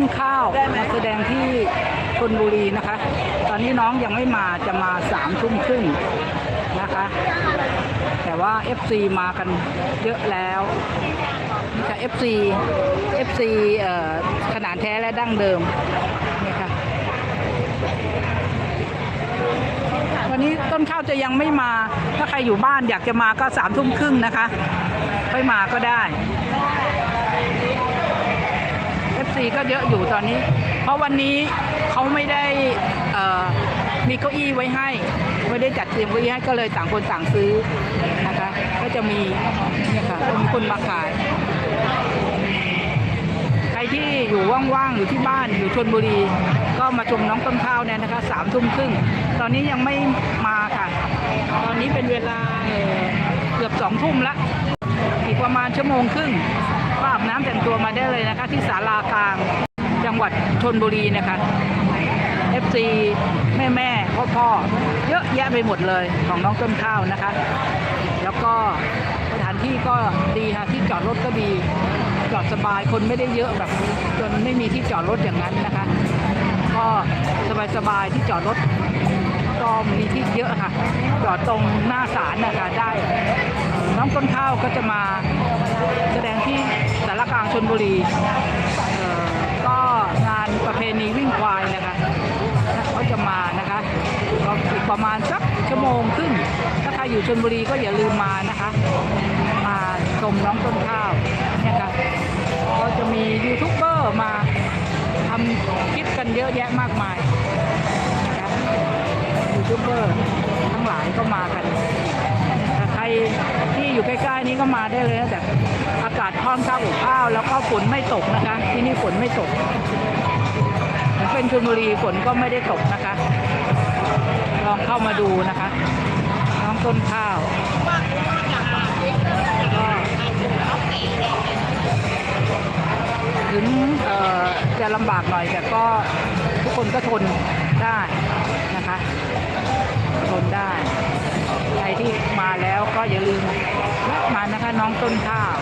้นข้าวมาแสดงที่ชนบุรีนะคะ ตอนนี้น้องยังไม่มาจะมาสามทุ่มครึ่งนะคะ แต่ว่า FC มากันเยอะแล้วนี่ค่ะ FC FC เอ่อขนาดแท้และดั้งเดิมนี่ค่ะวันนี้ต้นข้าวจะยังไม่มา ถ้าใครอยู่บ้านอยากจะมาก็สามทุ่มครึ่งนะคะ ค่อยมาก็ได้ FC ก็เยอะอยู่ตอนนี้ เพราะวันนี้เขาไม่ได้มีเก้าอี้ไว้ให้ ไม่ได้จัดเตรียมเก้าอี้ให้ก็เลยต่างคนต่างซื้อนะคะ ก็จะมีเนี่ยค่ะมีคนมาขาย ใครที่อยู่ว่างๆอยู่ที่บ้านอยู่ชนบุรี ก็มาชมน้องต้นข้าวเนี่ยนะคะสามทุ่มครึ่งตอนนี้ยังไม่มาค่ะ ตอนนี้เป็นเวลาเกือบสองทุ่มละอีกประมาณชั่วโมงครึ่ง ก็อาบน้ำแต่งตัวมาได้เลยนะคะ ที่ศาลากลางจังหวัดชนบุรีนะคะ FC แม่แม่พ่อพ่อเยอะแยะไปหมดเลยของน้องต้นข้าวนะคะ แล้วก็สถานที่ก็ดีค่ะที่จอดรถก็ดีจอดสบายคนไม่ได้เยอะแบบจนไม่มีที่จอดรถอย่างนั้นนะคะ ก็สบายๆที่จอดรถก็มีที่เยอะค่ะจอดตรงหน้าศาลนะคะได้ น้องต้นข้าวก็จะมาแสดงที่ ชนบุรีก็งานประเพณีวิ่งควายนะคะเขาจะมานะคะก็อีกประมาณสักชั่วโมงครึ่งถ้าใครอยู่ชนบุรีก็อย่าลืมมานะคะ มาชมน้องต้นข้าวเนี่ยค่ะก็จะมียูทูบเบอร์มาทำคลิปกันเยอะแยะมากมายนะคะยูทูบเบอร์ทั้งหลายก็มากัน ที่อยู่ใกล้ๆนี้ก็มาได้เลยนะแต่อากาศค่อนข้างอบอ้าวแล้วก็ฝนไม่ตกนะคะ ที่นี่ฝนไม่ตกเป็นชลบุรีฝนก็ไม่ได้ตกนะคะ ลองเข้ามาดูนะคะ น้องต้นข้าวถึงจะลำบากหน่อยแต่ก็ทุกคนก็ทนได้นะคะ ทนได้ ใครที่มาแล้วก็อย่าลืมมานะคะน้องต้นข้าว